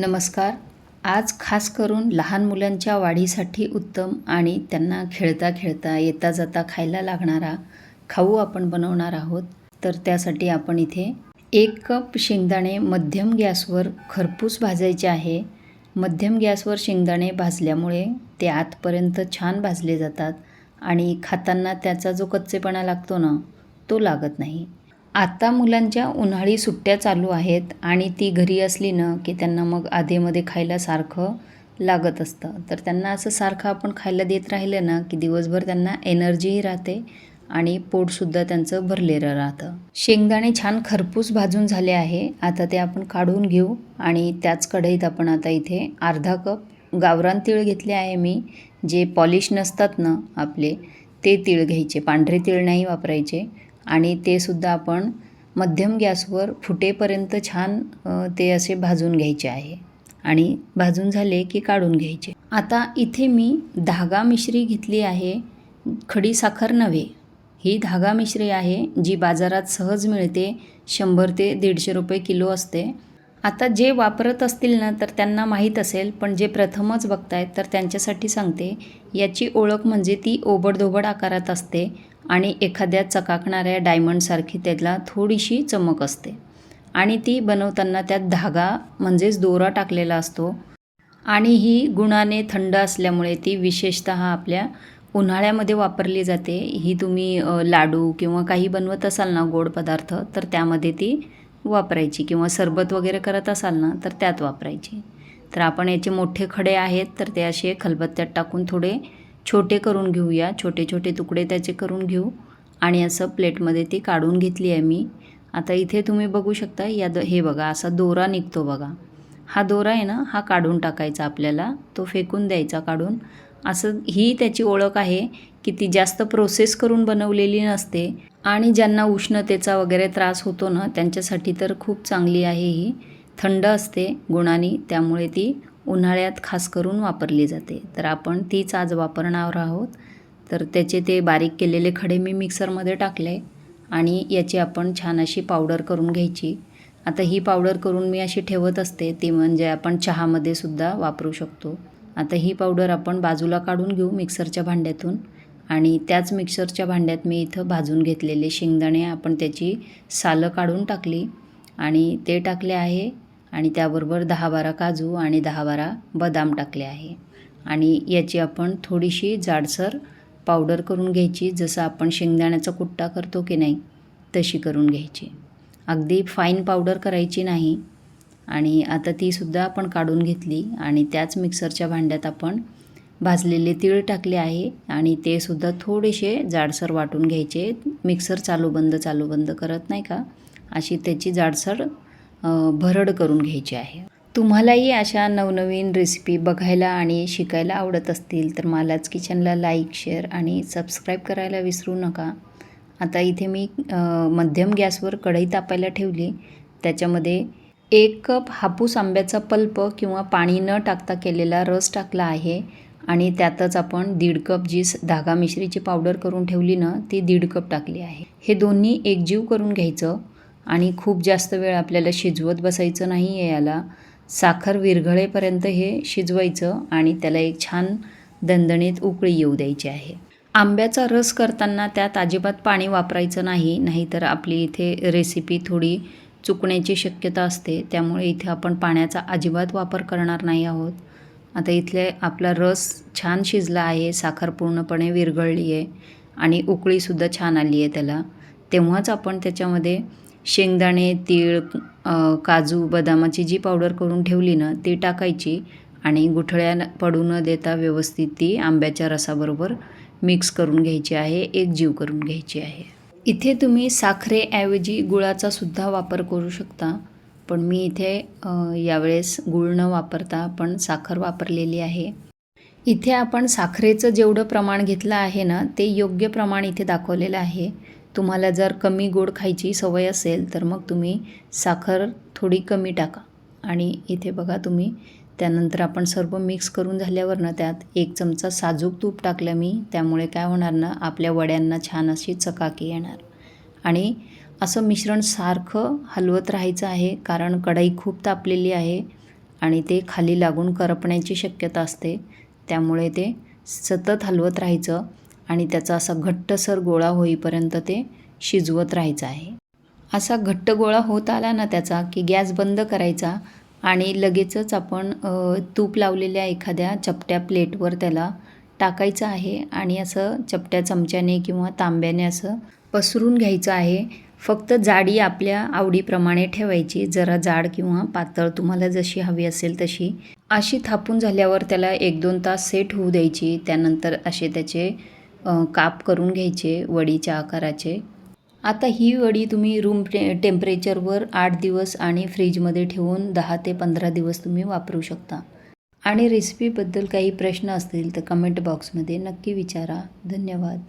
नमस्कार. आज खास करून लहान मुलांच्या वाढीसाठी उत्तम आणि त्यांना खेळता खेळता येता जाता खायला लागणारा खाऊ आपण बनवणार आहोत. तर त्यासाठी आपण इथे एक कप शेंगदाणे मध्यम गॅसवर खरपूस भाजायचे आहे. मध्यम गॅसवर शेंगदाणे भाजल्यामुळे ते आतपर्यंत छान भाजले जातात आणि खाताना त्याचा जो कच्चेपणा लागतो ना तो लागत नाही. आता मुलांच्या उन्हाळी सुट्ट्या चालू आहेत आणि ती घरी असली ना की त्यांना मग आधेमध्ये खायला सारखं लागत असतं. तर त्यांना असं सारखं आपण खायला देत राहिलं ना की दिवसभर त्यांना एनर्जीही राहते आणि पोटसुद्धा त्यांचं भरलेलं राहतं. शेंगदाणे छान खरपूस भाजून झाले आहे. आता ते आपण काढून घेऊ आणि त्याच कढईत आपण आता इथे अर्धा कप गावरान तीळ घेतले आहे मी. जे पॉलिश नसतात ना आपले ते तीळ घ्यायचे. पांढरे तीळ नाही वापरायचे. आणि ते सुद्धा आपण मध्यम गॅसवर फुटेपर्यंत छान ते असे भाजून घ्यायचे आहे. आणि भाजून झाले की काढून घ्यायचे. आता इथे मी धागा मिश्री घेतली आहे. खडी साखर नव्हे. ही धागा मिश्री आहे जी बाजारात सहज मिळते. शंभर ते दीडशे रुपये किलो असते. आता जे वापरत असतील ना तर त्यांना माहीत असेल पण जे प्रथमच बघतायत तर त्यांच्यासाठी सांगते. याची ओळख म्हणजे ती ओबडधोबड आकारात असते. आणि एखाद्या चकाकणाऱ्या डायमंडसारखी त्याला थोडीशी चमक असते. आणि ती बनवताना त्यात धागा म्हणजेच दोरा टाकलेला असतो. आणि ही गुणाने थंड असल्यामुळे ती विशेषतः आपल्या उन्हाळ्यामध्ये वापरली जाते. ही तुम्ही लाडू किंवा काही बनवत असाल ना गोड पदार्थ तर त्यामध्ये ती वापरायची. किंवा सरबत वगैरे करत असाल ना तर त्यात वापरायची. तर आपण याचे मोठे खडे आहेत तर ते असे खलबत्त्यात टाकून थोडे छोटे करून घेऊया. छोटे छोटे तुकडे त्याचे करून घेऊ. आणि असं प्लेटमध्ये ती काढून घेतली आहे मी. आता इथे तुम्ही बघू शकता या द हे बघा असा दोरा निघतो बघा. हा दोरा आहे ना हा काढून टाकायचा आपल्याला. तो फेकून द्यायचा काढून. असं ही त्याची ओळख आहे की ती जास्त प्रोसेस करून बनवलेली नसते. आणि ज्यांना उष्णतेचा वगैरे त्रास होतो ना त्यांच्यासाठी तर खूप चांगली आहे ही. थंड असते गुणानी त्यामुळे ती उन्हाळ्यात खास करून वापरली जाते. तर आपण तीच आज वापरणार आहोत. तर त्याचे ते बारीक केलेले खडे मी मिक्सरमध्ये टाकले आणि याची आपण छान अशी पावडर करून घ्यायची. आता ही पावडर करून मी अशी ठेवत असते ती म्हणजे आपण चहामध्ये सुद्धा वापरू शकतो. आता ही पावडर आपण बाजूला काढून घेऊ मिक्सरच्या भांड्यातून आणि त्याच मिक्सरच्या भांड्यात मी इथं भाजून घेतलेले शेंगदाणे आपण त्याची सालं काढून टाकली आणि ते टाकले आहे आणि त्याबरोबर दहा बारा काजू आणि दहा बारा बदाम टाकले आहे. आणि याची आपण थोडीशी जाडसर पावडर करून घ्यायची जसं आपण शेंगदाण्याचा कुट्टा करतो की नाही तशी करून घ्यायची. अगदी फाईन पावडर करायची नाही. आणि आता तीसुद्धा आपण काढून घेतली आणि त्याच मिक्सरच्या भांड्यात आपण भाजलेले तीळ टाकले आहे आणि ते सुद्धा थोडेसे जाडसर वाटून घ्यायचे. मिक्सर चालू बंद चालू बंद करत नाही का? अशी त्याची जाडसर भरड करून घ्यायची आहे. तुम्हालाही अशा नवनवीन रेसिपी बघायला आणि शिकायला आवडत असतील तर मालाच किचनला लाईक शेअर आणि सबस्क्राईब करायला विसरू नका. आता इथे मी मध्यम गॅसवर कढई तापायला ठेवली. त्याच्यामध्ये एक कप हापूस आंब्याचा पल्प किंवा पाणी न टाकता केलेला रस टाकला आहे आणि त्यातच आपण दीड कप जी धागा मिश्रीची पावडर करून ठेवली ना ती दीड कप टाकली आहे. हे दोन्ही एकजीव करून घ्यायचं. आणि खूप जास्त वेळ आपल्याला शिजवत बसायचं नाही आहे याला. साखर विरघळेपर्यंत हे शिजवायचं आणि त्याला एक छान दणदणीत उकळी येऊ द्यायची आहे. आंब्याचा रस करताना त्यात अजिबात पाणी वापरायचं नाही नाहीतर आपली इथे रेसिपी थोडी चुकण्याची शक्यता असते. त्यामुळे इथे आपण पाण्याचा अजिबात वापर करणार नाही आहोत. आता इथले आपला रस छान शिजला आहे साखर पूर्णपणे विरघळली आहे आणि उकळीसुद्धा छान आली आहे त्याला. तेव्हाच आपण त्याच्यामध्ये शेंगदाणे तीळ काजू बदामाची जी पावडर करून ठेवली ना ती टाकायची आणि गुठळ्या पडू न देता व्यवस्थित ती आंब्याच्या रसाबरोबर मिक्स करून घ्यायची आहे एक जीव करून घ्यायची आहे. इथे तुम्ही साखरेऐवजी गुळाचा सुद्धा वापर करू शकता पण मी इथे यावेळेस गुळ न वापरता पण साखर वापरलेली आहे. इथे आपण साखरेचं जेवढं प्रमाण घेतलं आहे ना ते योग्य प्रमाण इथे दाखवलेलं आहे. तुम्हाला जर कमी गोड खायची सवय असेल तर मग तुम्ही साखर थोडी कमी टाका. आणि इथे बघा तुम्ही त्यानंतर आपण सर्व मिक्स करून झाल्यावर ना त्यात एक चमचा साजूक तूप टाकलं मी. त्यामुळे काय होणार ना आपल्या वड्यांना छान अशी चकाकी येणार. आणि असं मिश्रण सारखं हलवत राहायचं आहे कारण कढई खूप तापलेली आहे आणि ते खाली लागून करपण्याची शक्यता असते. त्यामुळे ते सतत हलवत राहायचं. आणि त्याचा असा घट्टसर गोळा होईपर्यंत ते शिजवत राहायचं आहे. असा घट्ट गोळा होत आला ना त्याचा की गॅस बंद करायचा आणि लगेचच आपण तूप लावलेल्या एखाद्या चपट्या प्लेटवर त्याला टाकायचं आहे आणि असं चपट्या चमच्याने किंवा तांब्याने असं पसरून घ्यायचं आहे. फक्त जाडी आपल्या आवडीप्रमाणे ठेवायची. जरा जाड किंवा पातळ तुम्हाला जशी हवी असेल तशी. अशी थापून झाल्यावर त्याला एक दोन तास सेट होऊ द्यायची. त्यानंतर असे त्याचे काप करून घ्यायचे वडीच्या आकाराचे. आता ही वडी तुम्ही रूम टे टेम्परेचरवर आठ दिवस आणि फ्रीजमध्ये ठेवून दहा ते पंधरा दिवस तुम्ही वापरू शकता. आणि रेसिपीबद्दल काही प्रश्न असतील तर कमेंट बॉक्समध्ये नक्की विचारा. धन्यवाद.